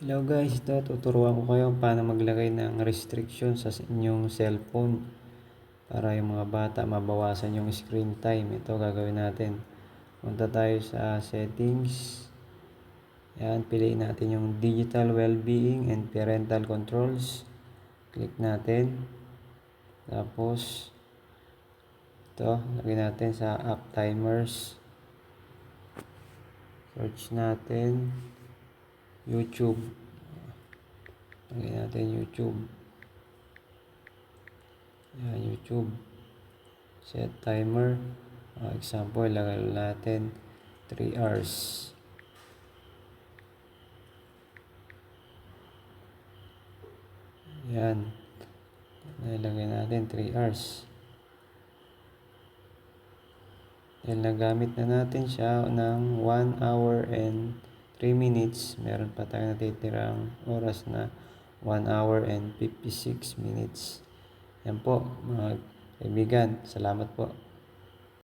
Hello guys, ito tuturuan ko kayo paano maglagay ng restriction sa inyong cellphone para yung mga bata mabawasan yung screen time. Ito gagawin natin. Punta tayo sa settings. Yan, piliin natin yung digital well-being and parental controls. Click natin. Tapos ito, lagyan natin sa app timers. Search natin YouTube. Lagyan natin YouTube. Yan, YouTube. Set timer. Uh, example, lagyan natin 3 hours. Yan. Nilagay natin 3 hours. Dahil nagamit na natin siya ng 1 hour and 3 minutes, meron pa tayong natitirang oras na 1 hour and 56 minutes. Yan po, mga kaibigan. Salamat po.